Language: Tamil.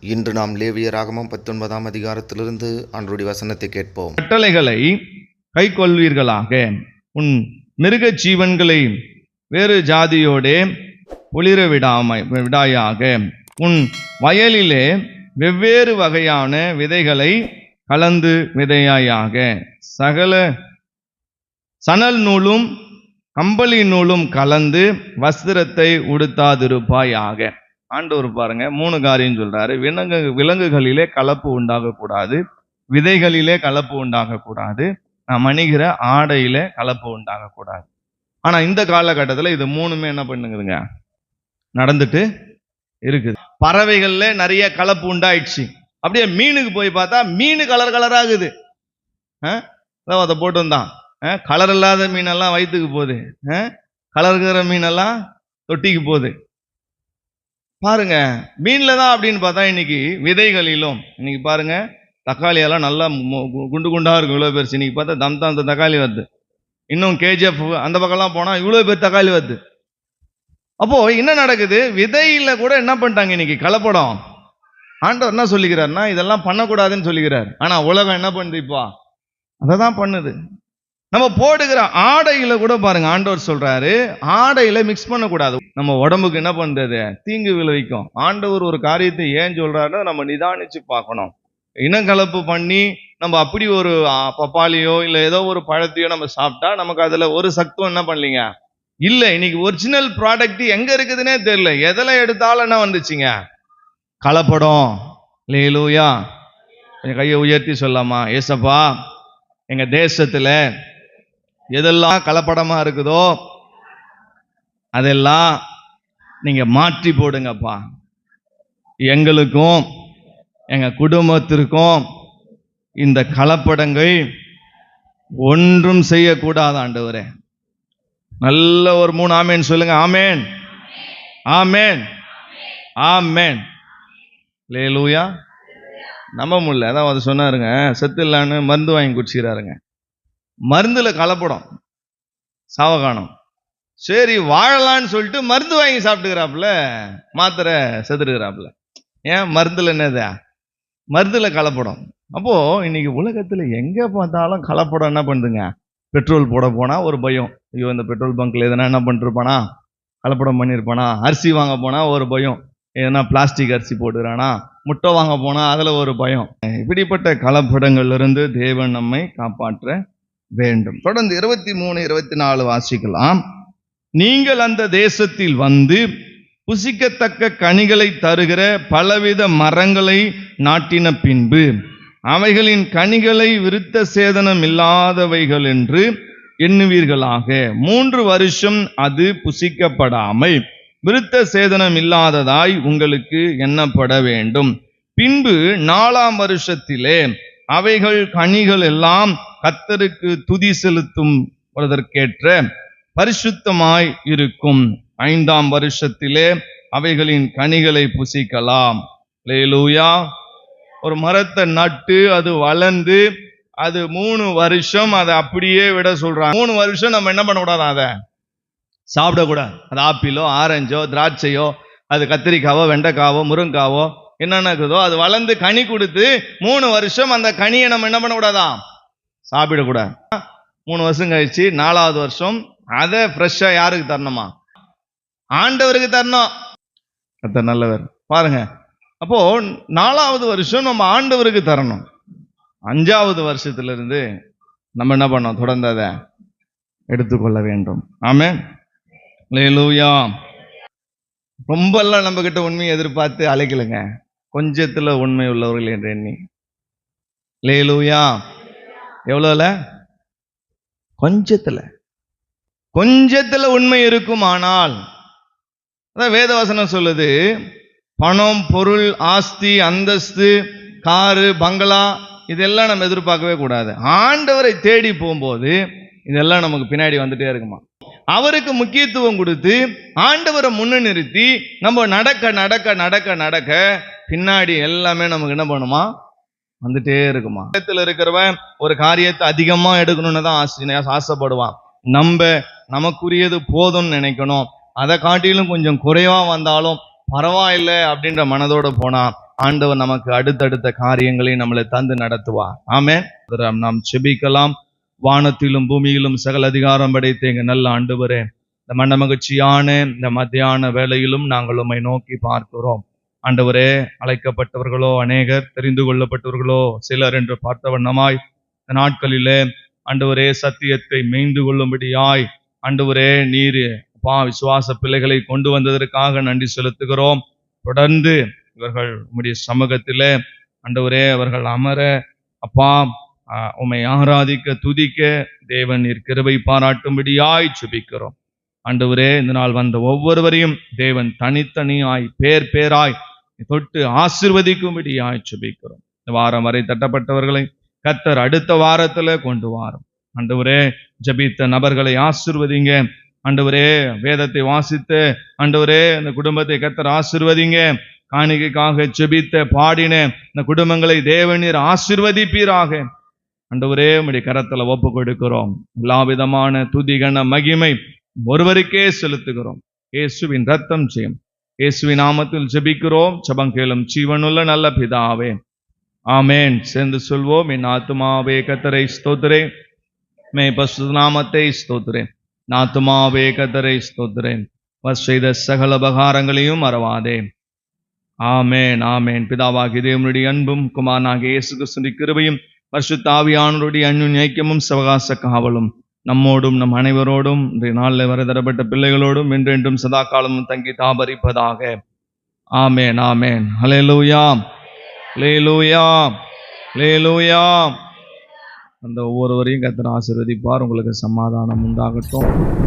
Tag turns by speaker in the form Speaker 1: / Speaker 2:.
Speaker 1: இன்று நாம் லேவியராகமம் பத்தொன்பதாம் அதிகாரத்திலிருந்து அன்றுடைய வசனத்தை கேட்போம்.
Speaker 2: கட்டளைகளை கை கொள்வீர்களாக உன் மிருக ஜீவன்களை வேறு ஜாதியோடே ஒளிர விடாமை விடாயாக. உன் வயலிலே வெவ்வேறு வகையான விதைகளை கலந்து விதையாயாக. சகல சணல் நூலும் கம்பளி நூலும் கலந்து வஸ்திரத்தை உடுத்தாதிருப்பாயாக. ஆண்டவர் பாருங்க மூணு காரியம் சொல்றாரு. விலங்கு விலங்குகளிலே கலப்பு உண்டாகக்கூடாது. விதைகளிலே கலப்பு உண்டாகக்கூடாது. நாம் அணிகிற ஆடையில கலப்பு உண்டாகக்கூடாது. ஆனா இந்த காலகட்டத்தில் இது மூணுமே என்ன பண்ணுங்குதுங்க நடந்துட்டு இருக்குது. பறவைகள்ல நிறைய கலப்பு உண்டாயிடுச்சு. அப்படியே மீனுக்கு போய் பார்த்தா மீன் கலர் கலராகுது அதை போட்டு வந்தான் கலர் இல்லாத மீனெல்லாம் வயிற்றுக்கு போகுது. கலர் இருக்கிற மீனெல்லாம் தொட்டிக்கு போகுது. பாருங்க மீனில் தான் அப்படின்னு பார்த்தா இன்னைக்கு விதைகளிலும் இன்னைக்கு பாருங்க தக்காளி எல்லாம் நல்லா மு- கு- குண்டு குண்டாக இருக்கும் இவ்வளோ பெருசு இன்னைக்கு பார்த்தா தம் தான் அந்த தக்காளி வருது. இன்னும் கேஜிஎஃப் அந்த பக்கம்லாம் போனால் இவ்வளோ பேர் தக்காளி வருது. அப்போது என்ன நடக்குது? விதையில் கூட என்ன பண்ணிட்டாங்க இன்னைக்கு? கலப்படம். ஆண்டவர் என்ன சொல்லிக்கிறாருன்னா இதெல்லாம் பண்ணக்கூடாதுன்னு சொல்லிக்கிறார். ஆனால் உலகம் என்ன பண்ணுது இப்போ? அதை தான் பண்ணுது. நம்ம போடுகிற ஆடையில கூட பாருங்க ஆண்டவர் சொல்றாரு ஆடையில மிக்ஸ் பண்ணக்கூடாது. நம்ம உடம்புக்கு என்ன பண்றது? தீங்கு விளைவிக்கும். ஆண்டவர் ஒரு காரியத்தை ஏன் சொல்றாருன்னா நம்ம நிதானிச்சு பார்க்கணும். இனக்கலப்பு பண்ணி நம்ம அப்படி ஒரு பப்பாளியோ இல்லை ஏதோ ஒரு பழத்தையோ நம்ம சாப்பிட்டா நமக்கு அதில் ஒரு சத்துவம் என்ன பண்ணலீங்க? இல்லை இன்னைக்கு ஒரிஜினல் ப்ராடக்ட் எங்கே இருக்குதுன்னே தெரியல. எதில் எடுத்தாலும் என்ன வந்துச்சுங்க? கலப்படம். லேலூயா கொஞ்சம் கையை உயர்த்தி சொல்லாமா ஏசப்பா எங்கள் தேசத்தில் எதெல்லாம் கலப்படமாக இருக்குதோ அதெல்லாம் நீங்கள் மாற்றி போடுங்கப்பா. எங்களுக்கும் எங்கள் குடும்பத்திற்கும் இந்த கலப்படங்கள் ஒன்றும் செய்யக்கூடாது ஆண்டவரே. நல்ல ஒரு மூணு ஆமேன் சொல்லுங்க ஆமேன். ஆமேன். ஆமேன். லேலூயா நம்ப முடியல அதான் அதை சொன்னாருங்க செத்து இல்லான்னு மருந்து வாங்கி குடிச்சிக்கிறாருங்க. மருந்தில் கலப்படம். சாவகானம். சரி வாழலான்னு சொல்லிட்டு மருந்து வாங்கி சாப்பிட்டுக்கிறாப்புல. மாத்திரை செத்துருக்கிறாப்புல ஏன்? மருந்தில் என்னதா? மருந்தில் கலப்படம். அப்போது இன்னைக்கு உலகத்தில் எங்கே பார்த்தாலும் கலப்படம் என்ன பண்ணுதுங்க? பெட்ரோல் போட போனால் ஒரு பயம். ஐயோ இந்த பெட்ரோல் பங்க்கில் எதனா என்ன பண்ணிருப்பானா? கலப்படம் பண்ணியிருப்பானா அரிசி வாங்க போனால் ஒரு பயம். எதனா பிளாஸ்டிக் அரிசி போட்டுக்கிறானா முட்டை வாங்க போனால் அதில் ஒரு பயம். இப்படிப்பட்ட கலப்படங்கள்லேருந்து தேவன் நம்மை காப்பாற்ற வேண்டும். தொடர்ந்து இருபத்தி மூணு இருபத்தி நாலு வாசிக்கலாம். நீங்கள் அந்த தேசத்தில் வந்து புசிக்கத்தக்க கனிகளை தருகிற பலவித மரங்களை நாட்டின பின்பு அவைகளின் கனிகளை விருத்த சேதனம் இல்லாதவைகள் என்று எண்ணுவீர்களாக. மூன்று வருஷம் அது புசிக்கப்படாமல் விருத்த சேதனம் இல்லாததாய் உங்களுக்கு எண்ணப்பட வேண்டும். பின்பு நாலாம் வருஷத்திலே அவைகள் கனிகள் எல்லாம் கத்தருக்கு துதி செலுத்தும் அதற்கேற்ற பரிசுத்தமாய் இருக்கும். ஐந்தாம் வருஷத்திலே அவைகளின் கனிகளை புசிக்கலாம். லேலூயா ஒரு மரத்தை நட்டு அது வளர்ந்து அது மூணு வருஷம் அதை அப்படியே விட சொல்றாங்க. மூணு வருஷம் நம்ம என்ன பண்ணக்கூடாது அதை? சாப்பிடக்கூடாது. அது ஆப்பிளோ ஆரஞ்சோ திராட்சையோ அது கத்திரிக்காவோ வெண்டைக்காவோ முருங்காவோ என்னென்னக்குதோ அது வளர்ந்து கனி கொடுத்து மூணு வருஷம் அந்த கனியை நம்ம என்ன பண்ணக்கூடாதா சாப்பிடக்கூடாது. மூணு வருஷம் கழிச்சு நாலாவது வருஷம் அதை ஃப்ரெஷ்ஷாக யாருக்கு தரணுமா? ஆண்டவருக்கு தரணும். அத்த நல்லவர். பாருங்க. அப்போ நாலாவது வருஷம் நம்ம ஆண்டவருக்கு தரணும். அஞ்சாவது வருஷத்துலருந்து நம்ம என்ன பண்ணோம்? தொடர்ந்து அதை எடுத்துக்கொள்ள வேண்டும். ஆமே லேலூயா ரொம்பலாம் நம்மக்கிட்ட உண்மையை எதிர்பார்த்து அழைக்கலைங்க. கொஞ்சத்தில் உண்மை உள்ளவர்கள் என்று எண்ணி. லேலூயா. எவ்வளோல கொஞ்சத்தில். கொஞ்சத்தில் உண்மை இருக்கும் ஆனால் அதான் வேதவசனம் சொல்லுது பணம் பொருள் ஆஸ்தி அந்தஸ்து காரு பங்களா இதெல்லாம் நம்ம எதிர்பார்க்கவே கூடாது. ஆண்டவரை தேடி போகும்போது இதெல்லாம் நமக்கு பின்னாடி வந்துட்டே இருக்குமா? அவருக்கு முக்கியத்துவம் கொடுத்து ஆண்டவரை முன்னு நிறுத்தி நம்ம நடக்க நடக்க நடக்க நடக்க பின்னாடி எல்லாமே நமக்கு என்ன பண்ணுமா? வந்துட்டே இருக்குமா. இடத்துல இருக்கிறவன் ஒரு காரியத்தை அதிகமா எடுக்கணும்னு தான் ஆசை ஆசைப்படுவான். நம்ம நமக்குரியது போதும்னு நினைக்கணும். அதை காட்டிலும் கொஞ்சம் குறைவா வந்தாலும் பரவாயில்லை அப்படின்ற மனதோட போனா ஆண்டவர் நமக்கு அடுத்தடுத்த காரியங்களை நம்மளை தந்து நடத்துவார். ஆமே நாம் செபிக்கலாம். வானத்திலும் பூமியிலும் சகல அதிகாரம் படைத்த எங்க நல்ல ஆண்டு வரேன் இந்த மன மகிழ்ச்சியான இந்த மத்தியான வேலையிலும் நாங்கள் உண்மை நோக்கி பார்க்கிறோம். ஆண்டவரே அழைக்கப்பட்டவர்களோ அநேகர் தெரிந்து கொள்ளப்பட்டவர்களோ சிலர் என்று பார்த்த வண்ணமாய் இந்த நாட்களிலே ஆண்டவரே சத்தியத்தை மேய்ந்து கொள்ளும்படியாய் ஆண்டவரே நீர் அப்பா விசுவாச பிள்ளைகளை கொண்டு வந்ததற்காக நன்றி செலுத்துகிறோம். தொடர்ந்து இவர்கள் உம்முடைய சமூகத்திலே ஆண்டவரே அவர்கள் அமர அப்பா உம்மை ஆராதிக்க துதிக்க தேவன் நீர் கிருபை பாராட்டும்படியாய் சுபிக்கிறோம் ஆண்டவரே இந்த நாள் வந்த ஒவ்வொருவரையும் தேவன் தனித்தனியாய் பேர் பேராய் தொட்டு ஆசிர்வதிக்கும்படியாய் சுபிக்கிறோம் இந்த வாரம் வரை தட்டப்பட்டவர்களை கத்தர் அடுத்த வாரத்துல கொண்டு வாரும். அண்டவரே ஜபித்த நபர்களை ஆசிர்வதிங்க. அண்டவரே வேதத்தை வாசித்து அண்டவரே அந்த குடும்பத்தை கத்தர் ஆசிர்வதிங்க. காணிக்கைக்காக செபித்த பாடின இந்த குடும்பங்களை தேவநீர் ஆசிர்வதிப்பீராக. அண்டவரே உடைய கரத்துல ஒப்பு கொடுக்கிறோம். எல்லா விதமான துதிகன மகிமை ஒருவருக்கே செலுத்துகிறோம். இயேசுவின் ரத்தம் செய்யும் இயேசுவி நாமத்தில் ஜெபிக்கிறோம். ஜெபங்கேளும் ஜீவனுள்ள நல்ல பிதாவே. ஆமேன். சேர்ந்து சொல்வோம். என் ஆத்துமாவே கத்தரை ஸ்தோத்திரேன் மே பசு நாமத்தை ஸ்தோத்திரேன் நாத்துமாவே கத்தரை ஸ்தோத்திரேன் வஸ் செய்த சகல உபகாரங்களையும் மறவாதே. ஆமேன். ஆமேன். பிதாவாகி தேவனுடைய அன்பும் குமாரனாகிய இயேசு கிருஷ்ணனுடைய கிருபையும் பரிசுத்தாவியானோருடைய அன்பின் ஐக்கியமும் சவகாச காவலும் நம்மோடும் நம் அனைவரோடும் இன்றைய நாளில் வரதரப்பட்ட பிள்ளைகளோடும் என்றென்றும் சதா காலமும் தங்கி தாபரிப்பதாக. ஆமேன் ஆமேன். ஹalleluya. லே ஹalleluya. அந்த ஒவ்வொருவரையும் கத்தர் ஆசிர்வதிப்பார். உங்களுக்கு சமாதானம் உண்டாகட்டும்.